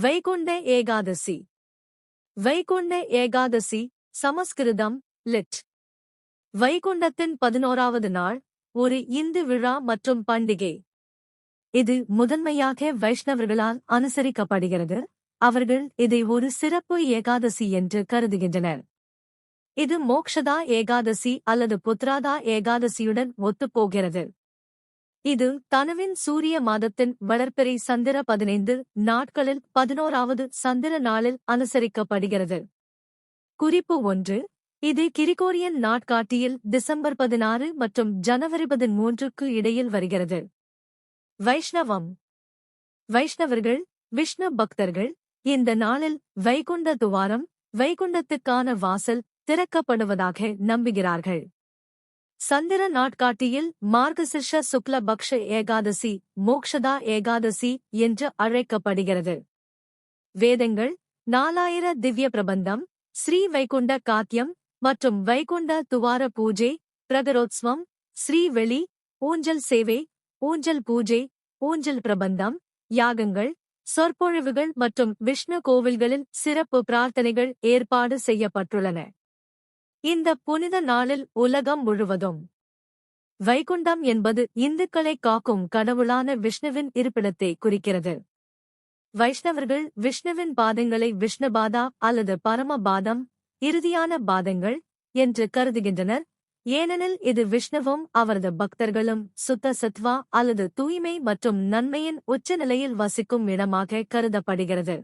வைகுண்ட ஏகாதசி. வைகுண்ட ஏகாதசி சமஸ்கிருதம் lid. வைகுண்டத்தின் பதினோராவது நாள் ஒரு இந்து விழா மற்றும் பண்டிகை. இது முதன்மையாக வைஷ்ணவர்களால் அனுசரிக்கப்படுகிறது. அவர்கள் இதை ஒரு சிறப்பு ஏகாதசி என்று கருதுகின்றனர். இது மோக்ஷதா ஏகாதசி அல்லது புத்ராதா ஏகாதசியுடன் ஒத்துப்போகிறது. இது தனுவின் சூரிய மாதத்தின் வளர்ப்பிறை சந்திர பதினைந்து நாட்களில் பதினோராவது சந்திர நாளில் அனுசரிக்கப்படுகிறது. குறிப்பு ஒன்று இது கிரிகோரியன் நாட்காட்டியில் டிசம்பர் பதினாறு மற்றும் ஜனவரி பதிமூன்றுக்கு இடையில் வருகிறது. வைஷ்ணவம். வைஷ்ணவர்கள் விஷ்ணு பக்தர்கள் இந்த நாளில் வைகுண்ட துவாரம் வைகுண்டத்துக்கான வாசல் திறக்கப்படுவதாக நம்புகிறார்கள். சந்திர நாட்காட்டியில் மார்கசிர்ஷ சுக்ல பக்ஷ ஏகாதசி மோக்ஷதா ஏகாதசி என்று அழைக்கப்படுகிறது. வேதங்கள் நாலாயிர திவ்ய பிரபந்தம் ஸ்ரீ வைகுண்ட காத்தியம் மற்றும் வைகுண்ட துவார பூஜை பிரகரோத்ஸ்வம் ஸ்ரீவெளி ஊஞ்சல் சேவை ஊஞ்சல் பூஜை ஊஞ்சல் பிரபந்தம் யாகங்கள் சொற்பொழிவுகள் மற்றும் விஷ்ணு கோவில்களில் சிறப்பு பிரார்த்தனைகள் ஏற்பாடு செய்யப்பட்டுள்ளன. இந்த புனித நாளில் உலகம் முழுவதும். வைகுண்டம் என்பது இந்துக்களை காக்கும் கடவுளான விஷ்ணுவின் இருப்பிடத்தை குறிக்கிறது. வைஷ்ணவர்கள் விஷ்ணுவின் பாதங்களை விஷ்ணுபாதா அல்லது பரமபாதம் இறுதியான பாதங்கள் என்று கருதுகின்றனர். ஏனெனில் இது விஷ்ணுவும் அவரது பக்தர்களும் சுத்த சத்வா அல்லது தூய்மை மற்றும் நன்மையின் உச்சநிலையில் வசிக்கும் இடமாக கருதப்படுகிறது.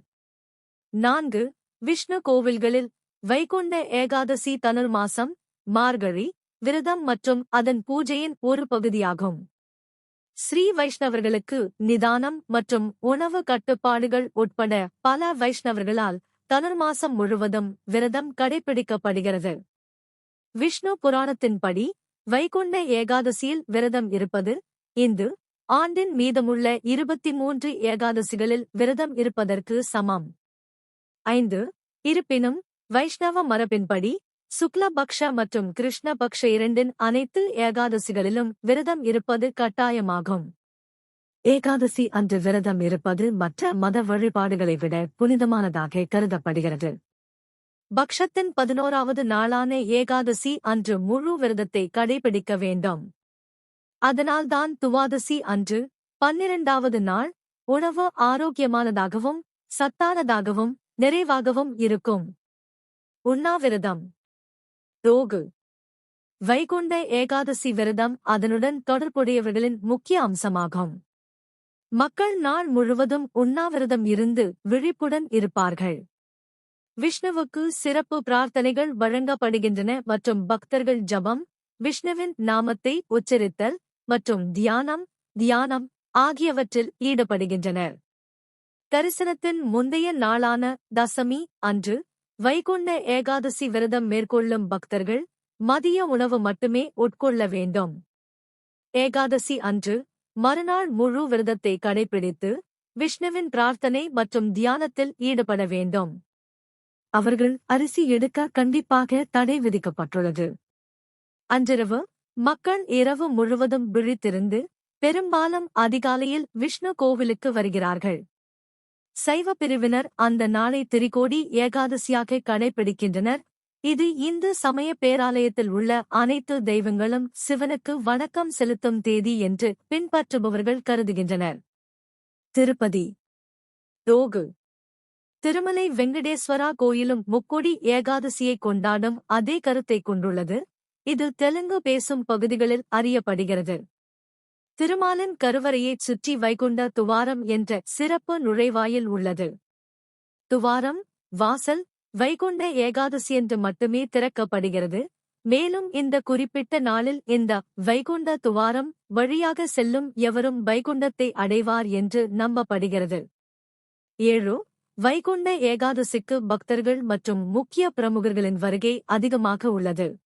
நான்கு விஷ்ணு கோவில்களில் வைகுண்ட ஏகாதசி தனுர்மாசம் மார்கழி விரதம் மற்றும் அதன் பூஜையின் ஒரு பகுதியாகும். ஸ்ரீ வைஷ்ணவர்களுக்கு நிதானம் மற்றும் உணவு கட்டுப்பாடுகள் உட்பட பல வைஷ்ணவர்களால் தனுர்மாசம் முழுவதும் விரதம் கடைபிடிக்கப்படுகிறது. விஷ்ணு புராணத்தின்படி வைகுண்ட ஏகாதசியில் விரதம் இருப்பது இந்து ஆண்டின் மீதமுள்ள இருபத்தி மூன்று ஏகாதசிகளில் விரதம் இருப்பதற்கு சமம். ஐந்து இருப்பினும் வைஷ்ணவ மரபின்படி சுக்லபக்ஷ மற்றும் கிருஷ்ணபக்ஷ இரண்டின் அனைத்து ஏகாதசிகளிலும் விரதம் இருப்பது கட்டாயமாகும். ஏகாதசி அன்று விரதம் இருப்பது மற்ற மத வழிபாடுகளை விட புனிதமானதாக கருதப்படுகிறது. பக்ஷத்தின் பதினோராவது நாளான ஏகாதசி அன்று முழு விரதத்தை கடைபிடிக்க வேண்டும். அதனால்தான் துவாதசி அன்று பன்னிரண்டாவது நாள் உணவு ஆரோக்கியமானதாகவும் சத்தானதாகவும் நிறைவாகவும் இருக்கும். உண்ணாவிரதம். ரோகு. வைகுண்ட ஏகாதசி விரதம் அதனுடன் தொடர்புடையவர்களின் முக்கிய அம்சமாகும். மக்கள் நாள் முழுவதும் உண்ணாவிரதம் இருந்து விழிப்புடன் இருப்பார்கள். விஷ்ணுவுக்கு சிறப்பு பிரார்த்தனைகள் வழங்கப்படுகின்றன மற்றும் பக்தர்கள் ஜபம் விஷ்ணுவின் நாமத்தை உச்சரித்தல் மற்றும் தியானம் தியானம் ஆகியவற்றில் ஈடுபடுகின்றனர். தரிசனத்தின் முந்தைய நாளான தசமி அன்று வைகுண்ட ஏகாதசி விரதம் மேற்கொள்ளும் பக்தர்கள் மதிய உணவு மட்டுமே உட்கொள்ள வேண்டும். ஏகாதசி அன்று மறுநாள் முழு விரதத்தை கடைபிடித்து விஷ்ணுவின் பிரார்த்தனை மற்றும் தியானத்தில் ஈடுபட வேண்டும். அவர்கள் அரிசி எடுக்க கண்டிப்பாக தடை விதிக்கப்பட்டுள்ளது. அன்றிரவு மக்கள் இரவு முழுவதும் விழித்திருந்து பெரும்பாலும் அதிகாலையில் விஷ்ணு கோவிலுக்கு வருகிறார்கள். சைவ பிரிவினர் அந்த நாளை திரிகோடி ஏகாதசியாக கடைபிடிக்கின்றனர். இது இந்து சமய பேராலயத்தில் உள்ள அனைத்து தெய்வங்களும் சிவனுக்கு வணக்கம் செலுத்தும் தேதி என்று பின்பற்றுபவர்கள் கருதுகின்றனர். திருப்பதி. ரோகு திருமலை வெங்கடேஸ்வரா கோயிலும் முக்கொடி ஏகாதசியை கொண்டாடும் அதே கருத்தை கொண்டுள்ளது. இது தெலுங்கு பேசும் பகுதிகளில் அறியப்படுகிறது. திருமாலின் கருவறையைச் சுற்றி வைகுண்ட துவாரம் என்ற சிறப்பு நுழைவாயில் உள்ளது. துவாரம் வாசல் வைகுண்ட ஏகாதசி என்று மட்டுமே திறக்கப்படுகிறது. மேலும் இந்த குறிப்பிட்ட நாளில் இந்த வைகுண்ட துவாரம் வழியாக செல்லும் எவரும் வைகுண்டத்தை அடைவார் என்று நம்பப்படுகிறது. ஏழு வைகுண்ட ஏகாதசிக்கு பக்தர்கள் மற்றும் முக்கிய பிரமுகர்களின் வருகை அதிகமாக உள்ளது.